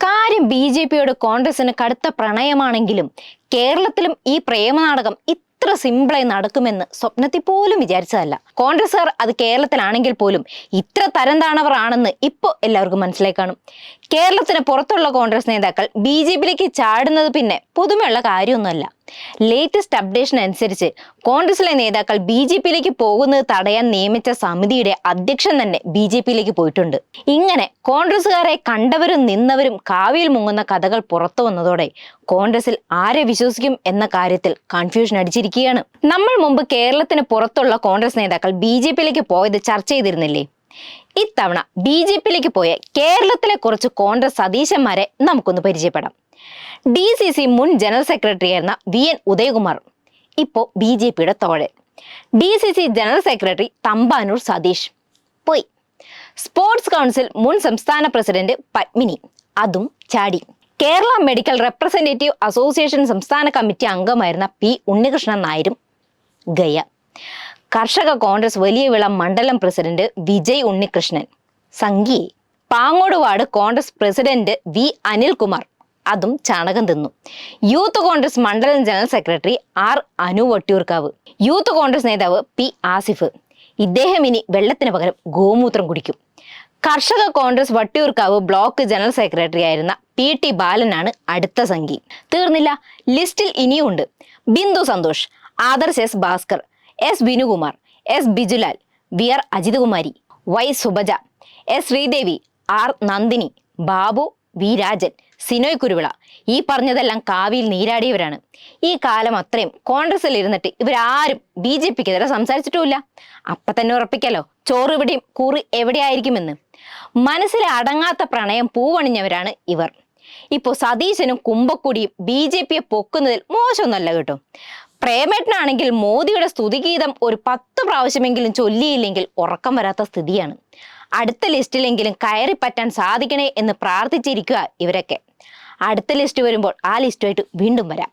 കാര്യം B J പിയോട് കോൺഗ്രസിന് കടുത്ത പ്രണയമാണെങ്കിലും കേരളത്തിലും ഈ പ്രേമനാടകം ഇത്ര സിമ്പിളായി നടക്കുമെന്ന് സ്വപ്നത്തിൽ പോലും വിചാരിച്ചതല്ല. കോൺഗ്രസ്സുകാർ അത് കേരളത്തിലാണെങ്കിൽ പോലും ഇത്ര തരം താണവർ ആണെന്ന് ഇപ്പോൾ എല്ലാവർക്കും മനസ്സിലായി കാണും. കേരളത്തിന് പുറത്തുള്ള കോൺഗ്രസ് നേതാക്കൾ ബി ജെ പിയിലേക്ക് ചാടുന്നത് പിന്നെ പുതുമയുള്ള കാര്യമൊന്നുമല്ല. ലേറ്റസ്റ്റ് അപ്ഡേഷൻ അനുസരിച്ച് കോൺഗ്രസിലെ നേതാക്കൾ ബി ജെ പിയിലേക്ക് പോകുന്നത് തടയാൻ നിയമിച്ച സമിതിയുടെ അധ്യക്ഷൻ തന്നെ ബി ജെ പിയിലേക്ക് പോയിട്ടുണ്ട്. ഇങ്ങനെ കോൺഗ്രസുകാരെ കണ്ടവരും നിന്നവരും കാവിയിൽ മുങ്ങുന്ന കഥകൾ പുറത്തു വന്നതോടെ കോൺഗ്രസിൽ ആരെ വിശ്വസിക്കും എന്ന കാര്യത്തിൽ കൺഫ്യൂഷൻ അടിച്ചിരിക്കുകയാണ്. നമ്മൾ മുമ്പ് കേരളത്തിന് പുറത്തുള്ള കോൺഗ്രസ് നേതാക്കൾ ബി ജെ പിയിലേക്ക് പോയത് ചർച്ച ചെയ്തിരുന്നില്ലേ? ഇത്തവണ ബി ജെ പിയിലേക്ക് പോയ കേരളത്തിലെ കുറച്ച് കോൺഗ്രസ് സതീശന്മാരെ നമുക്കൊന്ന് പരിചയപ്പെടാം. ഡി സി സി മുൻ ജനറൽ സെക്രട്ടറി ആയിരുന്ന വി എൻ ഉദയകുമാർ ഇപ്പോൾ ബി ജെ പിയുടെ തോഴൻ. D C C general secretary Thampanoor Satheesh. പോയി. സ്പോർട്സ് കൗൺസിൽ മുൻ സംസ്ഥാന പ്രസിഡന്റ് പത്മിനി. അതും ചാടി. കേരള മെഡിക്കൽ റെപ്രസെന്റേറ്റീവ് അസോസിയേഷൻ സംസ്ഥാന കമ്മിറ്റി അംഗമായിരുന്ന പി ഉണ്ണികൃഷ്ണൻ നായരും ഗയ. കർഷക കോൺഗ്രസ് വലിയ വിള മണ്ഡലം president Vijay Unnikrishnan. Sanghi Pangode ward Congress president V Anilkumar. അതും ചാണകം തിന്നു. യൂത്ത് കോൺഗ്രസ് മണ്ഡലം general secretary R Anu Vattiyoorkavu. Youth Congress നേതാവ് പി ആസിഫ്. ഇദ്ദേഹം ഇനി വെള്ളത്തിന് പകരം ഗോമൂത്രം കുടിക്കും. കർഷക Congress Vattiyoorkavu block general secretary ആയിരുന്ന പി ടി ബാലനാണ് അടുത്ത സംഘി. തീർന്നില്ല ലിസ്റ്റിൽ ഇനിയുണ്ട്. Bindu Santhosh Adarsh S Bhaskar S Vinukumar S Bijulal V R Ajithakumari Y Subaja S Sreedevi R Nandini Babu V Rajan Sinoy Kuruvila ഈ പറഞ്ഞതെല്ലാം കാവിയിൽ നീരാടിയവരാണ്. ഈ കാലം അത്രയും കോൺഗ്രസിൽ ഇരുന്നിട്ട് ഇവരാരും ബി ജെ പിക്കെതിരെ സംസാരിച്ചിട്ടുമില്ല. അപ്പൊ തന്നെ ഉറപ്പിക്കാലോ? ചോറ് ഇവിടെയും കൂറ് എവിടെയായിരിക്കുമെന്ന്. മനസ്സിലെ അടങ്ങാത്ത പ്രണയം പൂവണിഞ്ഞവരാണ് ഇവർ. ഇപ്പോൾ സതീശനും കുമ്പക്കുടിയും ബി ജെ പിയെ പൊക്കുന്നതിൽ മോശമൊന്നുമല്ല കേട്ടോ. പ്രേമേട്ടനാണെങ്കിൽ മോദിയുടെ സ്തുതിഗീതം ഒരു പത്ത് പ്രാവശ്യമെങ്കിലും ചൊല്ലിയില്ലെങ്കിൽ ഉറക്കം വരാത്ത സ്ഥിതിയാണ്. അടുത്ത ലിസ്റ്റിലെങ്കിലും കയറി പറ്റാൻ സാധിക്കണേ എന്ന് പ്രാർത്ഥിച്ചിരിക്കുക ഇവരൊക്കെ. അടുത്ത ലിസ്റ്റ് വരുമ്പോൾ ആ ലിസ്റ്റുമായിട്ട് വീണ്ടും വരാം.